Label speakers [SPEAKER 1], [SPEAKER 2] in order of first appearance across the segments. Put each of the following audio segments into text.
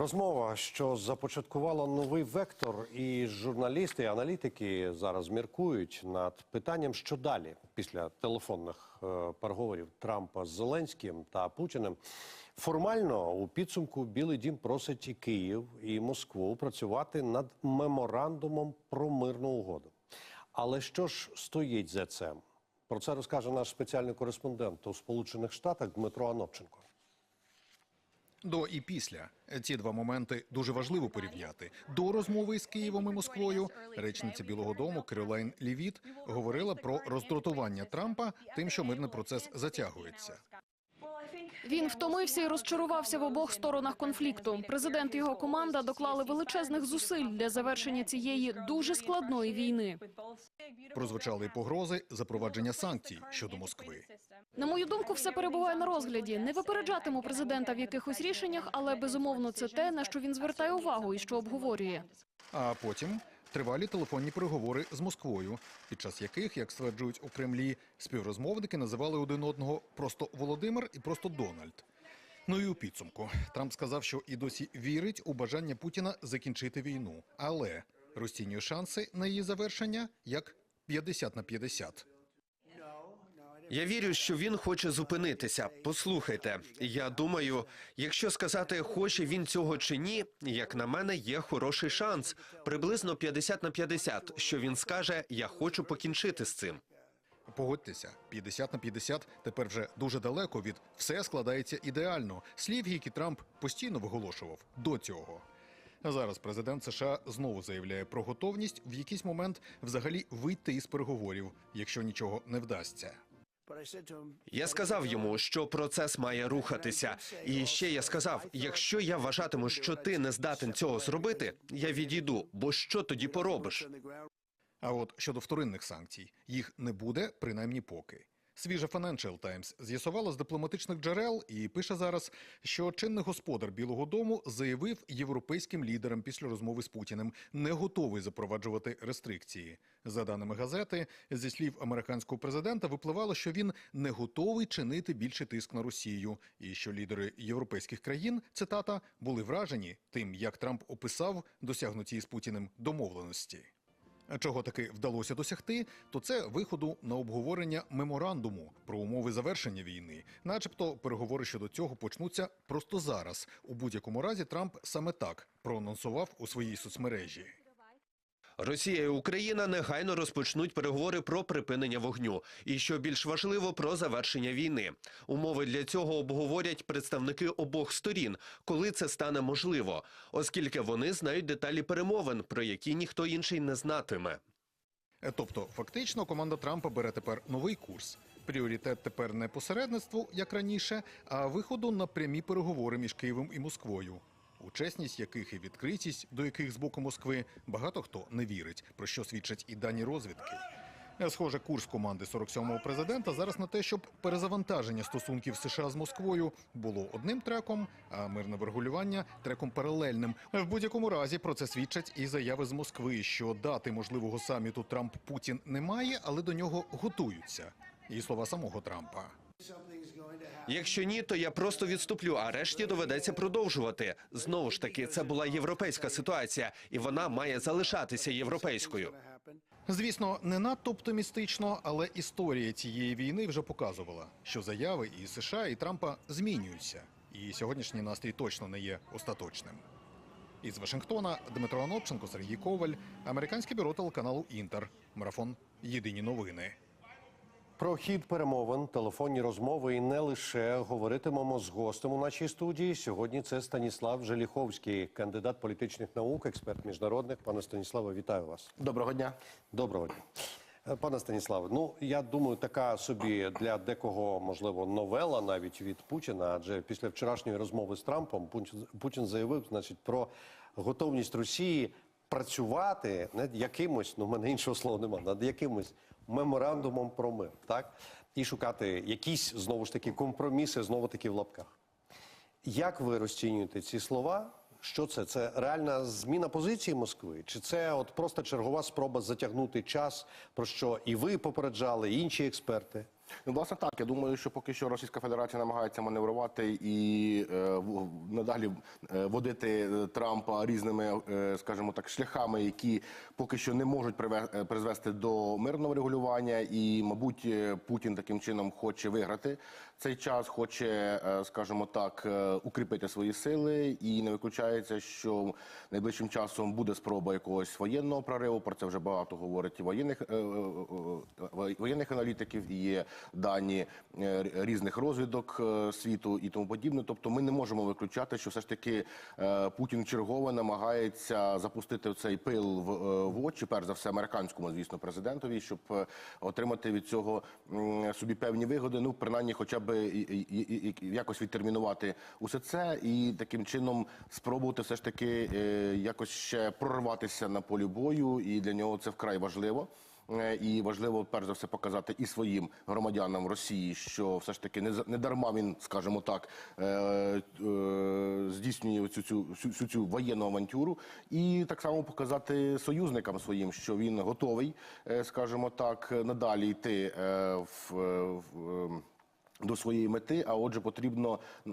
[SPEAKER 1] Розмова, що започаткувала новий вектор, і журналісти, і аналітики зараз міркують над питанням, що далі після телефонних е, переговорів Трампа з Зеленським та Путіним. Формально у підсумку Білий Дім просить і Київ і Москву працювати над меморандумом про мирну угоду. Але що ж стоїть за цим? Про це розкаже наш спеціальний кореспондент у Сполучених Штатах Дмитро Анопченко.
[SPEAKER 2] До і після ці два моменти дуже важливо порівняти. До розмови з Києвом і Москвою речниця Білого Дому Керолайн Лівіт говорила про роздратування Трампа тим, що мирний процес затягується.
[SPEAKER 3] Він втомився і розчарувався в обох сторонах конфлікту. Президент і його команда доклали величезних зусиль для завершення цієї дуже складної війни.
[SPEAKER 2] Прозвучали погрози запровадження санкцій щодо Москви.
[SPEAKER 3] На мою думку, все перебуває на розгляді. Не випереджатиму президента в якихось рішеннях, але безумовно це те, на що він звертає увагу і що обговорює.
[SPEAKER 2] А потім тривалі телефонні переговори з Москвою, під час яких, як стверджують у Кремлі, співрозмовники називали один одного просто Володимир і просто Дональд. Ну і у підсумку Трамп сказав, що і досі вірить у бажання Путіна закінчити війну, але розцінює шанси на її завершення як 50 на 50.
[SPEAKER 4] Я вірю, що він хоче зупинитися. Послухайте, я думаю, якщо сказати, хоче він цього чи ні, як на мене, є хороший шанс. Приблизно 50 на 50, що він скаже, я хочу покінчити з цим.
[SPEAKER 2] Погодьтеся, 50 на 50 тепер вже дуже далеко від все складається ідеально. Слів, які Трамп постійно виголошував до цього. А зараз президент США знову заявляє про готовність в якийсь момент взагалі вийти із переговорів, якщо нічого не вдасться.
[SPEAKER 4] Я сказав йому, що процес має рухатися. І ще я сказав: якщо я вважатиму, що ти не здатен цього зробити, я відійду. Бо що тоді поробиш?
[SPEAKER 2] А от щодо вторинних санкцій, їх не буде, принаймні поки. Свіжа Financial Times з'ясувала з дипломатичних джерел і пише зараз, що чинний господар Білого Дому заявив європейським лідерам після розмови з Путіним не готовий запроваджувати рестрикції. За даними газети, зі слів американського президента випливало, що він не готовий чинити більше тиск на Росію, і що лідери європейських країн цитата були вражені тим, як Трамп описав досягнуті з Путіним домовленості. Чого таки вдалося досягти, то це виходу на обговорення меморандуму про умови завершення війни. Начебто переговори щодо цього почнуться просто зараз. У будь-якому разі Трамп саме так проанонсував у своїй соцмережі.
[SPEAKER 4] Росія і Україна негайно розпочнуть переговори про припинення вогню, і що більш важливо про завершення війни. Умови для цього обговорять представники обох сторін, коли це стане можливо, оскільки вони знають деталі перемовин, про які ніхто інший не знатиме.
[SPEAKER 2] Тобто, фактично, команда Трампа бере тепер новий курс. Пріоритет тепер не посередництву, як раніше, а виходу на прямі переговори між Києвом і Москвою. У чесність яких і відкритість, до яких з боку Москви багато хто не вірить, про що свідчать і дані розвідки. Е, Схоже, курс команди 47-го президента зараз на те, щоб перезавантаження стосунків США з Москвою було одним треком, а мирне врегулювання треком паралельним. В будь-якому разі про це свідчать і заяви з Москви, що дати можливого саміту Трамп Путін немає, але до нього готуються. І слова самого Трампа.
[SPEAKER 4] Якщо ні, то я просто відступлю, а решті доведеться продовжувати. Знову ж таки, це була європейська ситуація, і вона має залишатися європейською.
[SPEAKER 2] Звісно, не надто оптимістично, але історія цієї війни вже показувала, що заяви і США, і Трампа змінюються. І сьогоднішній настрій точно не є остаточним. Із Вашингтона Дмитро Анопченко, Сергій Коваль, американське бюро телеканалу Інтер. Марафон Єдині новини.
[SPEAKER 1] Про хід перемовин, телефонні розмови і не лише говоритимемо з гостем у нашій студії. Сьогодні це Станіслав Желіховський, кандидат політичних наук, експерт міжнародних. Пане Станіславе, вітаю вас.
[SPEAKER 5] Доброго дня.
[SPEAKER 1] Доброго дня. Е, Пане Станіславе, ну я думаю, така собі для декого можливо новела навіть від Путіна, адже після вчорашньої розмови з Трампом Путін- Путін заявив, значить, про готовність Росії працювати над якимось, ну в мене іншого слова немає, над якимось меморандумом про мир, так і шукати якісь знову ж таки компроміси, знову таки в лапках. Як ви розцінюєте ці слова? Що це? Це реальна зміна позиції Москви? Чи це от просто чергова спроба затягнути час, про що і ви попереджали, і інші експерти?
[SPEAKER 5] Ну, власне, так. Я думаю, що поки що Російська Федерація намагається маневрувати і е, надалі е, водити е, Трампа різними, е, скажімо так, шляхами, які поки що не можуть е, призвести до мирного регулювання. І, мабуть, Путін таким чином хоче виграти цей час, хоче, е, скажімо так, е, укріпити свої сили, і не виключається, що найближчим часом буде спроба якогось воєнного прориву. Про це вже багато говорить і воєнних е, воєнних аналітиків, і є дані різних розвідок світу і тому подібне. Тобто, ми не можемо виключати, що все ж таки Путін чергове намагається запустити цей пил в, очі, перш за все, американському, звісно, президентові, щоб отримати від цього собі певні вигоди. Ну, принаймні, хоча б і- якось відтермінувати усе це, і таким чином спробувати все ж таки е, якось ще прорватися на полі бою. І для нього це вкрай важливо. Е, І важливо перш за все показати і своїм громадянам Росії, що все ж таки не дарма він, скажімо так, е, здійснює цю цю всю цю воєнну авантюру, і так само показати союзникам своїм, що він готовий, скажімо так, надалі йти в. в до своєї мети, а отже, потрібно е,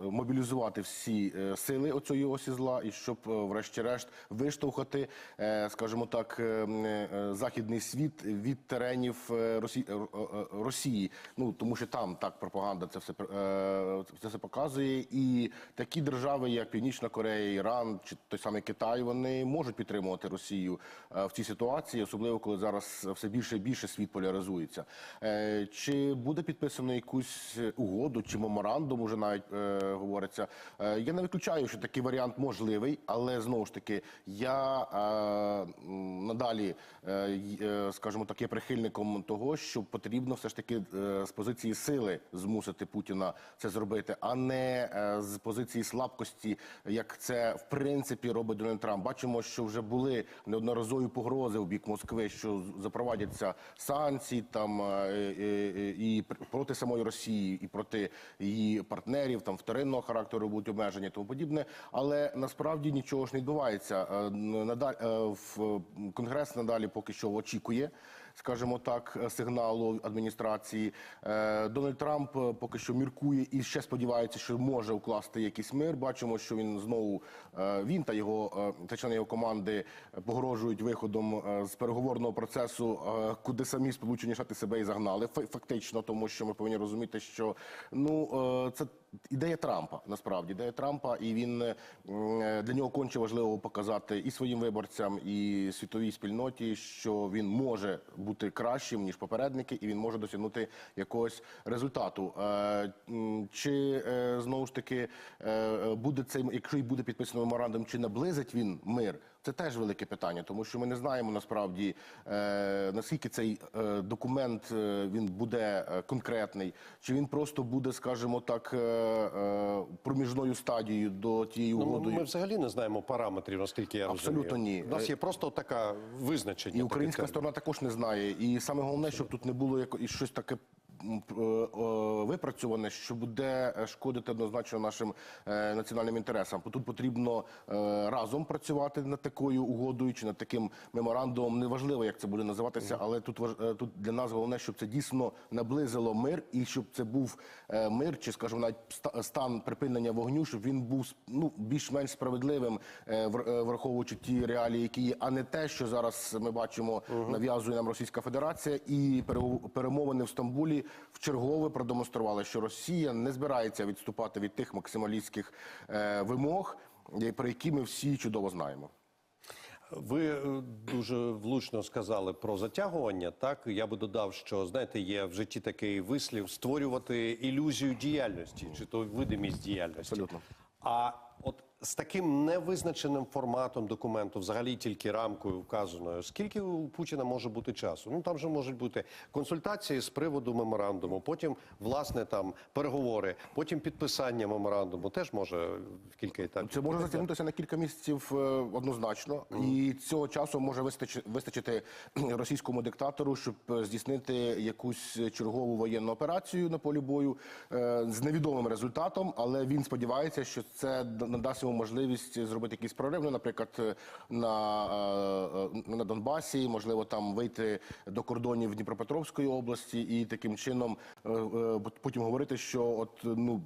[SPEAKER 5] мобілізувати всі е, сили оцього осі зла, і щоб, е, врешті-решт, виштовхати, е, скажімо так, е, е, західний світ від теренів Росі... Росії. Ну тому що там так пропаганда це все е, це все показує. І такі держави, як Північна Корея, Іран чи той самий Китай, вони можуть підтримувати Росію в цій ситуації, особливо коли зараз все більше і більше світ поляризується. Е, Чи буде підписано якусь угоду чи меморандум, уже навіть е, говориться. Е, я не виключаю, що такий варіант можливий, але знову ж таки, я е, надалі, е, е, скажімо так, є прихильником того, що потрібно все ж таки е, з позиції сили змусити Путіна це зробити, а не е, з позиції слабкості, як це в принципі робить Дональд Трамп. Бачимо, що вже були неодноразові погрози у бік Москви, що запровадяться санкції там е, е, е, і пр- проти самої Росії, і проти її партнерів, там вторинного характеру будуть обмеження, тому подібне. Але насправді нічого ж не відбувається. Надаль в конгрес надалі поки що очікує. Скажімо так, е, сигналу адміністрації Е, Дональд Трамп е, поки що міркує і ще сподівається, що може укласти якийсь мир. Бачимо, що він знову він та його та члени його команди погрожують виходом з переговорного процесу, куди самі сполучені штати себе і загнали. Фа- Фактично, тому що ми повинні розуміти, що ну це ідея Трампа. Насправді ідея Трампа, і він е, для нього конче важливо показати і своїм виборцям, і світовій спільноті, що він може бути кращим ніж попередники, і він може досягнути якогось результату. Е, Чи е, знову ж таки буде цей, якщо й буде підписано меморандум, чи наблизить він мир? Це теж велике питання, тому що ми не знаємо насправді е, наскільки цей е, документ е, він буде конкретний, чи він просто буде, скажімо так, е, е, проміжною стадією до тієї
[SPEAKER 1] Ну,
[SPEAKER 5] угоди.
[SPEAKER 1] ми взагалі не знаємо параметрів, наскільки я
[SPEAKER 5] Абсолютно ні.
[SPEAKER 1] У нас є просто така визначення.
[SPEAKER 5] І українська сторона також не знає. І саме головне, щоб тут не було яко- щось таке. Е, Випрацьоване, що буде е, шкодити однозначно нашим е, національним інтересам. Тут потрібно разом працювати над такою угодою чи над таким меморандумом. Неважливо, як це буде називатися, але тут тут для нас головне, щоб це дійсно наблизило мир, і щоб це був мир, чи скажімо, навіть ста- стан припинення вогню, щоб він був ну більш-менш справедливим, враховуючи ті реалії, які є, а не те, що зараз ми бачимо, нав'язує нам Російська Федерація, і перемовини в Стамбулі вчергове продемонстрували, що Росія не збирається відступати від тих максималістських е, вимог, е, про які ми всі чудово знаємо.
[SPEAKER 1] Ви е, дуже влучно сказали про затягування. Так я би додав, що знаєте, є в житті такий вислів створювати ілюзію діяльності, чи то видимість діяльності.
[SPEAKER 5] Абсолютно.
[SPEAKER 1] А от з таким невизначеним форматом документу, взагалі тільки рамкою вказаною, скільки у Путіна може бути часу? Ну там же можуть бути консультації з приводу меморандуму, потім власне там переговори, потім підписання меморандуму. Теж може в кілька етапів.
[SPEAKER 5] Це може затягнутися на кілька місяців е, однозначно, і цього часу може вистачити, вистачити російському диктатору, щоб е, здійснити якусь чергову воєнну операцію на полі бою е, з невідомим результатом, але він сподівається, що це надасть йому можливість зробити якийсь прорив, ну, наприклад, на, е, е, на Донбасі, можливо, там вийти до кордонів Дніпропетровської області і таким чином е, потім говорити, що от ну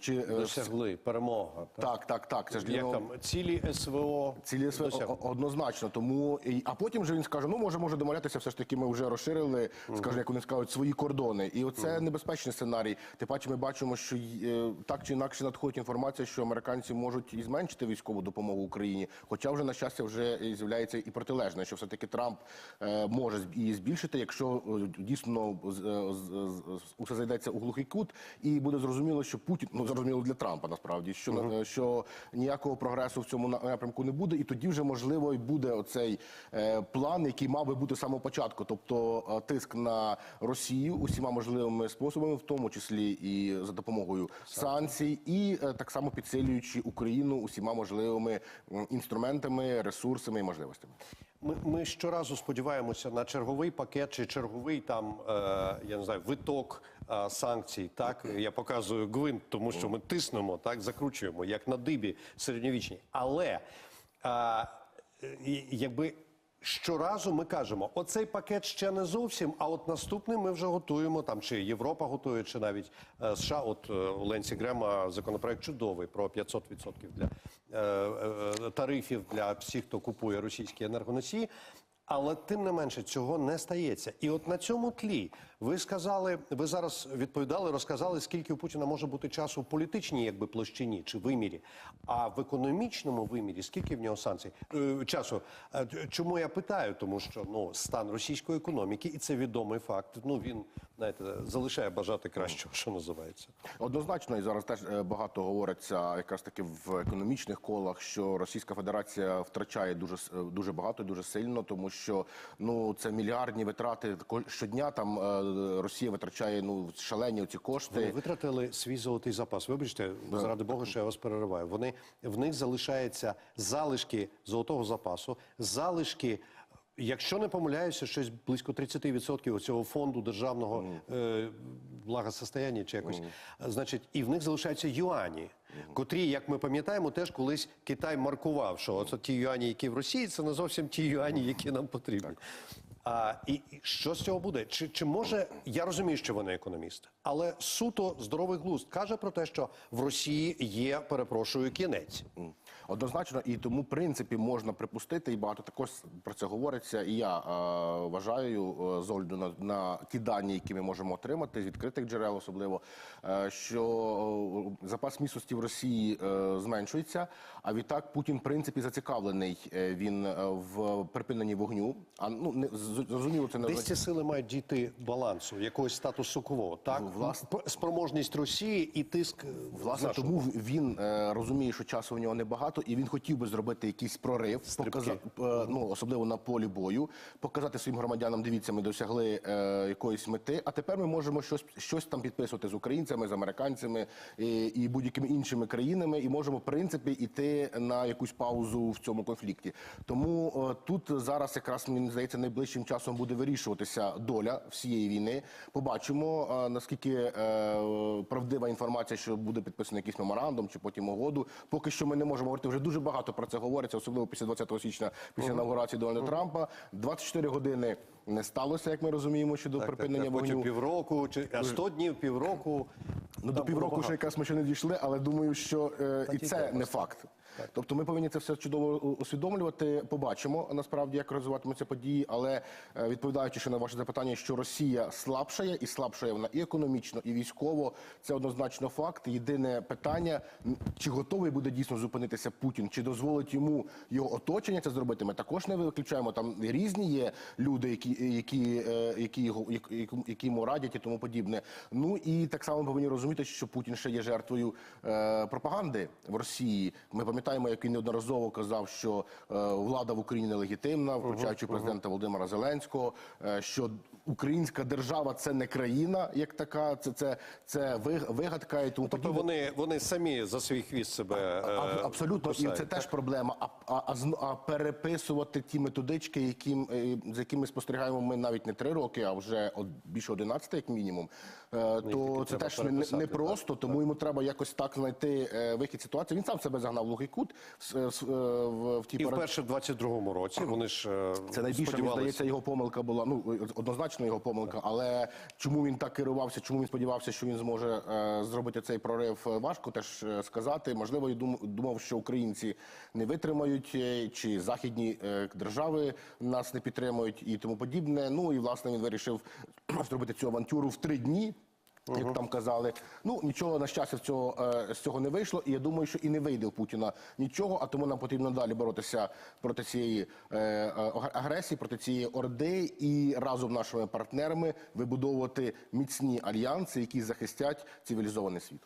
[SPEAKER 5] чи е,
[SPEAKER 1] Досягли перемога. так?
[SPEAKER 5] так, так, це ж для
[SPEAKER 1] Як там цілі СВО
[SPEAKER 5] Цілі СВ
[SPEAKER 1] досягли.
[SPEAKER 5] однозначно. Тому і- а потім вже він скаже: ну може, може домовлятися, все ж таки ми вже розширили, скаже, як вони скажуть, свої кордони. І оце небезпечний сценарій. Тим паче, ми бачимо, що е, так чи інакше надходить інформація, що американці можуть і зменшити військову допомогу Україні. Хоча вже на щастя вже з'являється і протилежне, що все таки Трамп е, може її збільшити, якщо е, дійсно е, усе зайдеться у глухий кут, і буде зрозуміло, що Путін ну зрозуміло для Трампа насправді, що е, що ніякого прогресу в цьому напрямку не буде, і тоді вже можливо і буде оцей е, план, який мав би бути з самого початку, тобто е, тиск на Росію усіма можливими способами, в тому числі і за допомогою санкцій, і е, так само підсилюючи Україну усіма можливими інструментами, ресурсами і можливостями.
[SPEAKER 1] Ми, ми щоразу сподіваємося на черговий пакет чи черговий там, е, я не знаю, виток е, санкцій. Так я показую гвинт, тому що ми тиснемо, так закручуємо, як на дибі середньовічній. Але е, якби. Щоразу ми кажемо, оцей пакет ще не зовсім, а от наступний ми вже готуємо там, чи Європа готує, чи навіть е, США. От е, Ленсі Грема законопроект чудовий про 500% для тарифів для всіх, хто купує російські енергоносії. Але тим не менше цього не стається. І от на цьому тлі ви сказали, ви зараз відповідали, розказали, скільки у Путіна може бути часу в політичній, якби площині чи вимірі, а в економічному вимірі скільки в нього санкцій е, часу? Е, Чому я питаю? Тому що ну стан російської економіки, і це відомий факт. Ну він знаєте, залишає бажати кращого, що називається.
[SPEAKER 5] Однозначно, і зараз теж е, багато говориться якраз таки в економічних колах, що Російська Федерація втрачає дуже дуже багато, дуже сильно, тому ну це мільярдні витрати щодня. Там е, Росія витрачає ну шалені ці
[SPEAKER 1] Вони
[SPEAKER 5] кошти.
[SPEAKER 1] витратили свій золотий запас. Вибачте, заради Бога, що я вас перериваю. Вони в них залишається залишки золотого запасу, залишки. Якщо не помиляюся, щось близько 30% цього фонду державного е, благосостояння чи якось, значить, і в них залишаються юані, котрі, як ми пам'ятаємо, теж колись Китай маркував, що оце ті юані, які в Росії, це не зовсім ті юані, які нам потрібні. А, і, і що з цього буде? Чи, чи може я розумію, що вони економісти, але суто здоровий глузд каже про те, що в Росії є, перепрошую, кінець.
[SPEAKER 5] Однозначно, і тому, в принципі, можна припустити, і багато також про це говориться. І я е, вважаю е, з огляду на, на ті дані, які ми можемо отримати з відкритих джерел, особливо, е, що е, запас міцності в Росії е, зменшується. А відтак Путін, в принципі, зацікавлений е, він в припиненні вогню. А ну не зрозуміло, це не
[SPEAKER 1] Десь ці сили мають дійти балансу, якогось статусу кво, так
[SPEAKER 5] Власне.
[SPEAKER 1] Спроможність Росії і тиск
[SPEAKER 5] Власне, тому він е, розуміє, що часу в нього небагато, і він хотів би зробити якийсь прорив, показа- е, ну особливо на полі бою, показати своїм громадянам. Дивіться, ми досягли е, якоїсь мети. А тепер ми можемо щось щось там підписувати з українцями, з американцями і, і будь-якими іншими країнами, і можемо в принципі іти на якусь паузу в цьому конфлікті. Тому е, тут зараз якраз мені здається найближчим часом буде вирішуватися доля всієї війни. Побачимо е, наскільки е, правдива інформація, що буде підписаний якийсь меморандум чи потім угоду. Поки що ми не можемо говорити. Вже дуже багато про це говориться, особливо після 20 січня, після інаугурації Дональда Трампа. 24 години не сталося, як ми розуміємо, щодо припинення
[SPEAKER 1] так, потім
[SPEAKER 5] вогню.
[SPEAKER 1] півроку, чи а 100 днів, півроку.
[SPEAKER 5] Ну, до півроку ще якраз ми ще не дійшли, але думаю, що е, і це не факт. Тобто ми повинні це все чудово усвідомлювати. Побачимо насправді, як розвиватимуться події. Але е, відповідаючи ще на ваше запитання, що Росія слабшає і слабшає вона і економічно, і військово, це однозначно факт. Єдине питання: чи готовий буде дійсно зупинитися Путін, чи дозволить йому його оточення це зробити? Ми також не виключаємо. Там різні є люди, які, які, е, які, його, які, які йому радять і тому подібне. Ну і так само повинні розуміти, що Путін ще є жертвою е, пропаганди в Росії. Ми пам'ятаємо, як він неодноразово казав, що е, влада в Україні нелегітимна, включаючи президента Володимира Зеленського, е, що українська держава це не країна, як така, це це, це вигадка і тому
[SPEAKER 1] Тобто
[SPEAKER 5] подібне.
[SPEAKER 1] вони, вони самі за свій хвіст себе е,
[SPEAKER 5] А- Абсолютно, і це
[SPEAKER 1] так?
[SPEAKER 5] теж проблема. А, а, а, а переписувати ті методички, які, е, з якими спостерігаємо ми навіть не три роки, а вже от більше 11, як мінімум, е, то це теж не, не,
[SPEAKER 1] так.
[SPEAKER 5] просто, тому йому треба якось так знайти е, вихід ситуації. Він сам себе загнав в глухий кут в, в, в, в ті
[SPEAKER 1] І вперше в 22-му році вони ж е,
[SPEAKER 5] Це найбільше, мені здається, його помилка була. Ну однозначно його помилка. Але чому він так керувався? Чому він сподівався, що він зможе е, зробити цей прорив? е, Важко теж е, сказати. Можливо, думав, що українці не витримають, е, чи західні е, держави нас не підтримують і тому подібне. Ну і власне він вирішив зробити цю авантюру в три дні. Як там казали, ну нічого на щастя з цього е, з цього не вийшло, і я думаю, що і не вийде у Путіна нічого. А тому нам потрібно далі боротися проти цієї е, е, агресії, проти цієї орди, і разом з нашими партнерами вибудовувати міцні альянси, які захистять цивілізований світ.